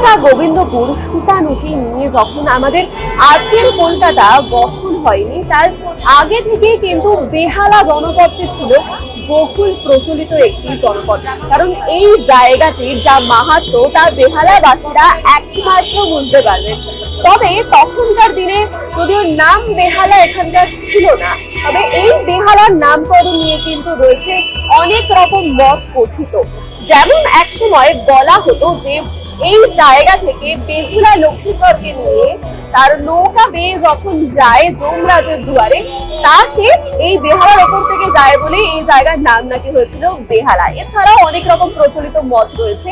কলকাতা গোবিন্দপুর সুতানুটি নিয়ে যখন আমাদের আজকের কলকাতা গঠন হয়নি, তার আগে থেকেই কিন্তু বেহালা জনপদটি ছিল বহুল প্রচলিত একটি জনপদ। কারণ এই জায়গাটির যা মাহাত্ম, তা বেহালাবাসীরা একমাত্র বুঝতে পারবেন তবে তখনকার দিনে যদিও নাম বেহালা এখানকার ছিল না, তবে এই বেহালার নামকরণ নিয়ে কিন্তু রয়েছে অনেক রকম মত কথিত। যেমন একসময় বলা হতো যে এই জায়গা থেকে বেহুলা লক্ষ্মীধরকে নিয়ে তার নৌকা বেয়ে যখন যায় যমরাজের দুয়ারে, তা সে এই বেহালার ওপর থেকে যায় বলে এই জায়গার নাম নাকি হয়েছিল বেহালা। এছাড়াও অনেক রকম প্রচলিত মত রয়েছে।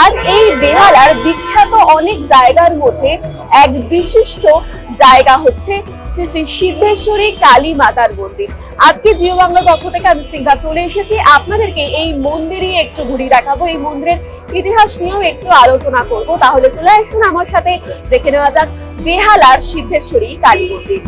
আর এই বেহালার বিখ্যাত অনেক জায়গার মধ্যে এক বিশিষ্ট জায়গা হচ্ছে শ্রী শ্রী সিদ্ধেশ্বরী কালী মাতার মন্দির। আজকে জিও বাংলা পক্ষ থেকে আমি স্নিগ্ধা চলে এসেছি। আপনাদেরকে এই মন্দিরই একটু ঘুরিয়ে দেখাবো। এই মন্দিরের ইতিহাস নিয়েও একটু আলোচনা করব। তাহলে চলে আসুন আমার সাথে দেখে নেওয়া যাক বেহালার সিদ্ধেশ্বরী কালী মন্দির।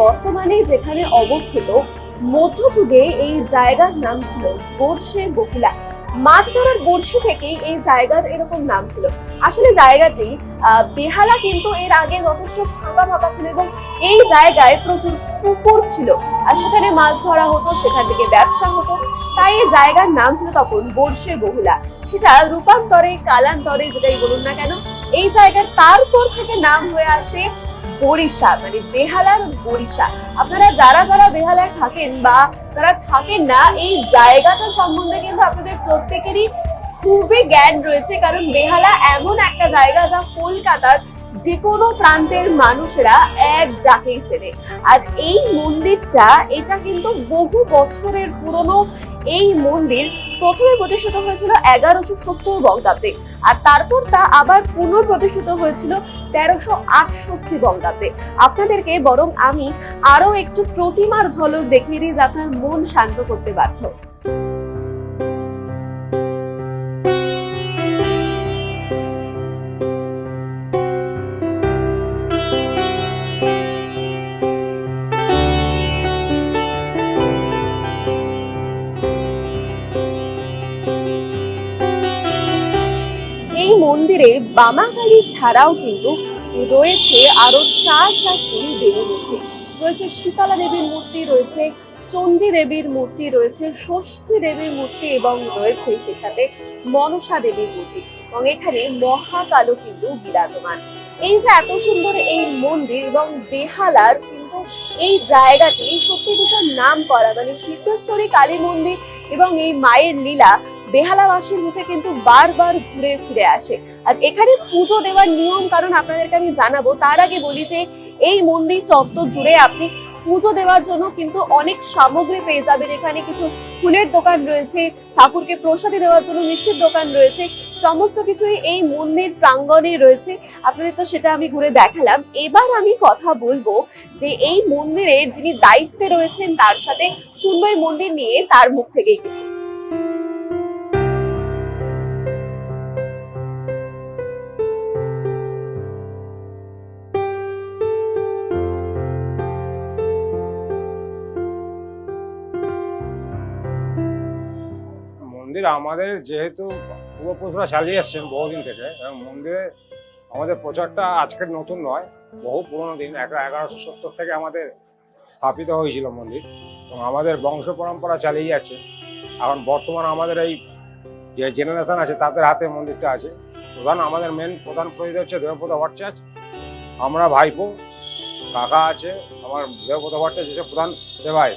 বর্তমানে যেখানে অবস্থিত, মধ্যযুগে এই জায়গার নাম ছিল বর্ষে বহুলা মাছ ধরার বর্ষি থেকেই এই জায়গার এরকম নাম ছিল। আসলে জায়গাটি বেহালা কিন্তু এর আগে যথেষ্ট ফাঁকা ফাঁকা ছিল এবং এই জায়গায় প্রচুর পুকুর ছিল। আর সেখানে মাছ ধরা হতো, সেখান থেকে ব্যবসা হতো। তাই এই জায়গার নাম ছিল তখন বর্ষে বহুলা সেটা রূপান্তরে, কালান্তরে যেটাই বলুন না কেন, এই জায়গার তারপর থেকে নাম হয়ে আসে বরিশা মানে বেহালার বরিশা আপনারা যারা যারা বেহালায় থাকেন বা তারা থাকেন না, এই জায়গাটা সম্বন্ধে কিন্তু আপনাদের প্রত্যেকেরই খুবই জ্ঞান রয়েছে, কারণ বেহালা এমন একটা জায়গা যা কলকাতার যে কোনো প্রান্তের মানুষেরা এক ডাকেই চেনে আর এই মন্দিরটা, এটা কিন্তু বহু বছরের পুরনো এই মন্দির প্রথমে প্রতিষ্ঠিত হয়েছিল এগারোশো সত্তর বঙ্গাব্দে, আর তারপর তা আবার পুনঃপ্রতিষ্ঠিত হয়েছিল তেরোশো আটষট্টি বঙ্গাব্দে। আপনাদেরকে বরং আমি আরও একটু প্রতিমার ঝলক দেখিয়ে দিই যা আপনার মন শান্ত করতে বাধ্য। মন্দিরে বামাকালী ছাড়াও কিন্তু রয়েছে আরও চার চারটি দেবী মূর্তি। রয়েছে শীতলা দেবীর মূর্তি, রয়েছে চণ্ডী দেবীর মূর্তি, রয়েছে ষষ্ঠী দেবীর মূর্তি এবং রয়েছে সেখানে মনসা দেবীর মূর্তি এবং এখানে মহাকালও কিন্তু বিরাজমান। এই যে এত সুন্দর এই মন্দির এবং বেহালার কিন্তু এই জায়গাটি সত্যি ভীষণ নাম করা মানে সিদ্ধেশ্বরী কালী মন্দির এবং এই মায়ের লীলা বেহালাবাসীর মুখে কিন্তু বারবার ঘুরে ফিরে আসে। আর এখানে পুজো দেওয়ার নিয়ম কারণ আপনাদেরকে আমি জানাব, তার আগে বলি যে এই মন্দির চত্বর জুড়ে আপনি পুজো দেওয়ার জন্য কিন্তু অনেক সামগ্রী পেয়ে যাবেন। এখানে কিছু ফুলের দোকান রয়েছে, ঠাকুরকে প্রসাদী দেওয়ার জন্য মিষ্টির দোকান রয়েছে, সমস্ত কিছুই এই মন্দির প্রাঙ্গণে রয়েছে। আপনাদের তো সেটা আমি ঘুরে দেখালাম। এবার আমি কথা বলব যে এই মন্দিরে যিনি দায়িত্বে রয়েছেন, তার সাথে সুন্দর মন্দির নিয়ে তার মুখ থেকেই কিছু। মন্দির আমাদের যেহেতু পূর্বপুরুষরা চালিয়ে এসছেন বহুদিন থেকে এবং মন্দিরে আমাদের প্রচারটা আজকের নতুন নয়, বহু পুরোনো দিন এগারোশো সত্তর থেকে আমাদের স্থাপিত হয়েছিল মন্দির। এবং আমাদের বংশ পরম্পরা চালিয়ে যাচ্ছে। এখন বর্তমান আমাদের এই যে জেনারেশন আছে, তাদের হাতে মন্দিরটা আছে। প্রধান আমাদের মেন প্রধান পুরোহিত হচ্ছে দেবব্রত ভট্টাচার্য। আমরা ভাইপো, কাকা আছে, আমার দেবব্রত ভট্টাচার্য হচ্ছে প্রধান সেবায়।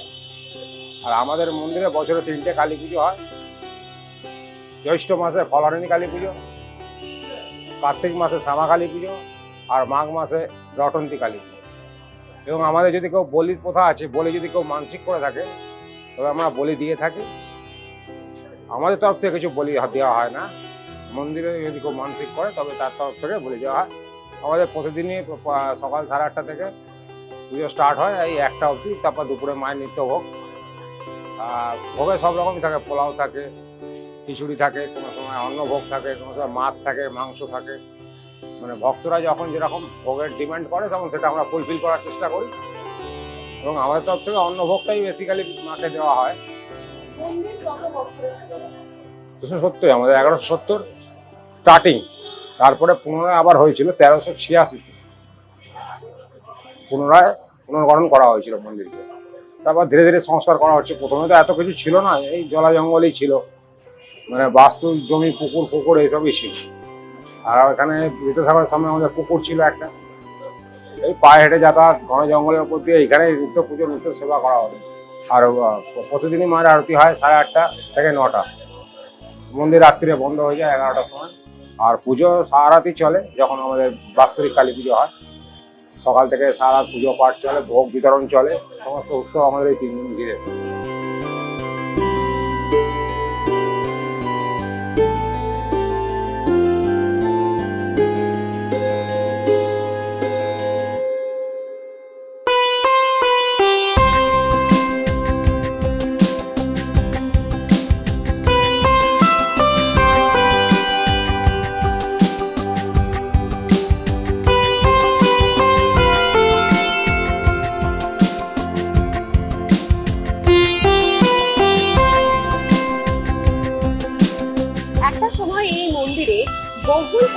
আর আমাদের মন্দিরে বছরে তিনটে কালী পুজো হয়। জ্যৈষ্ঠ মাসে ফলারণী কালী পুজো, কার্তিক মাসে শ্যামা কালী পুজো আর মাঘ মাসে রটন্তী কালী পুজো। এবং আমাদের যদি কেউ বলির প্রথা আছে, বলি যদি কেউ মানসিক করে থাকে, তবে আমরা বলি দিয়ে থাকি। আমাদের তরফ থেকে কিছু বলি দেওয়া হয় না। মন্দিরে যদি কেউ মানসিক করে, তবে তার তরফ থেকে বলি দেওয়া হয়। আমাদের প্রতিদিনই সকাল সাড়ে আটটা থেকে পুজো স্টার্ট হয়, এই একটা অবধি। তারপর দুপুরে মায়ের নিত্য ভোগ। আর ভোগে সব রকমই থাকে, পোলাও থাকে খিচুড়ি থাকে, কোনো সময় অন্নভোগ থাকে, কোনো সময় মাছ থাকে, মাংস থাকে। মানে ভক্তরা যখন যেরকম ভোগের ডিমান্ড করে, তখন সেটা আমরা ফুলফিল করার চেষ্টা করি। এবং আমাদের তরফ থেকে অন্নভোগটাই বেসিক্যালি মাকে দেওয়া হয়? দুশো সত্তর, আমাদের এগারোশো সত্তর স্টার্টিং তারপরে পুনরায় আবার হয়েছিল তেরোশো ছিয়াশিতে। পুনরায় পুনর্গঠন করা হয়েছিল মন্দিরকে। তারপর ধীরে ধীরে সংস্কার করা হচ্ছে। প্রথমে তো এত কিছু ছিল না, এই জলা জঙ্গলই ছিল। মানে বাস্তু জমি, পুকুর পুকুর এইসবই ছিল। আর এখানে বিদ্যাসাগরের সামনে আমাদের পুকুর ছিল একটা। এই পায়ে হেঁটে যাতায়াত, ঘন জঙ্গলের উপর দিয়ে এখানে নিত্য পুজো, নিত্য সেবা করা হতো আর প্রতিদিনই মায়ের আরতি হয় সাড়ে আটটা থেকে নটা। মন্দির রাত্রিরে বন্ধ হয়ে যায় এগারোটার সময়। আর পুজো সারা রাতই চলে যখন আমাদের বাৎসরিক কালী পুজো হয়। সকাল থেকে সারা পুজো পাঠ চলে, ভোগ বিতরণ চলে, সমস্ত উৎসব আমাদের এই তিন দিন ঘিরে।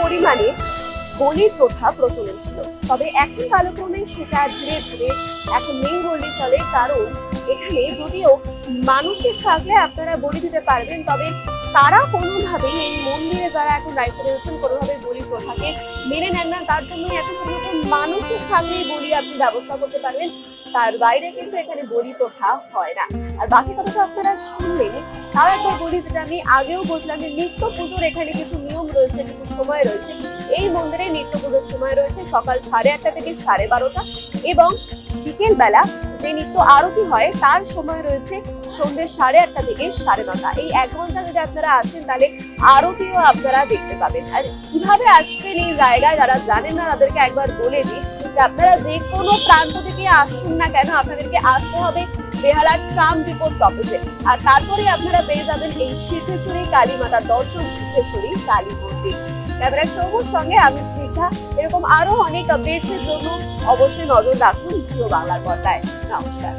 পরিমাণে বলির প্রথা প্রচলন ছিল। তবে এখন কালক্রমে সেটা ধীরে ধীরে এখন নেই বললে চলে, কারণ এখানে যদিও মানুষের থাকলে আপনারা বলি দিতে পারবেন, তবে তারা কোনোভাবেই এই মন্দিরে যারা এখন দায়িত্ব রয়েছেন কোনোভাবে বলি প্রথাকে মেনে নেন না। তার জন্য এখন পর্যন্ত মানুষের থাকলেই বলি আপনি ব্যবস্থা করতে পারবেন। তার বাইরে কিন্তু এখানে বলি প্রথা হয় না। আর বাকি কথা তো আপনারা শুনলেন, তাও একবার বলি যেটা আমি আগেও বলছিলাম যে নিত্য পুজোর এখানে কিছু নিয়ম রয়েছে, কিছু সময় রয়েছে। এই মন্দিরে নিত্য পুজোর সময় রয়েছে সকাল সাড়ে আটটা থেকে সাড়ে বারোটা এবং বিকেল বেলা যে নিত্য আরতি হয়, তার সময় রয়েছে সন্ধ্যে সাড়ে আটটা থেকে সাড়ে নটা। এই এক ঘণ্টা যদি আপনারা আসেন তাহলে আরতিও আপনারা দেখতে পাবেন। আর কীভাবে আসবেন এই জায়গায়, যারা জানেন না, তাদেরকে একবার বলে দিই যে আপনারা যে কোনো প্রান্ত থেকে আসুন না কেন, আপনাদেরকে আসতে হবে বেহালার ট্রাম ডিপো অফিসে। আর তারপরে আপনারা পেয়ে যাবেন এই সিদ্ধেশ্বরী কালী মাতার দর্শন সিদ্ধেশ্বরী কালী মন্দির। ক্যামেরা সবুজ সঙ্গে আমি স্নিগ্ধা। এরকম আরও অনেক আপডেটস এর জন্য অবশ্যই নজর রাখুন জিও বাংলার পর্দায়। নমস্কার।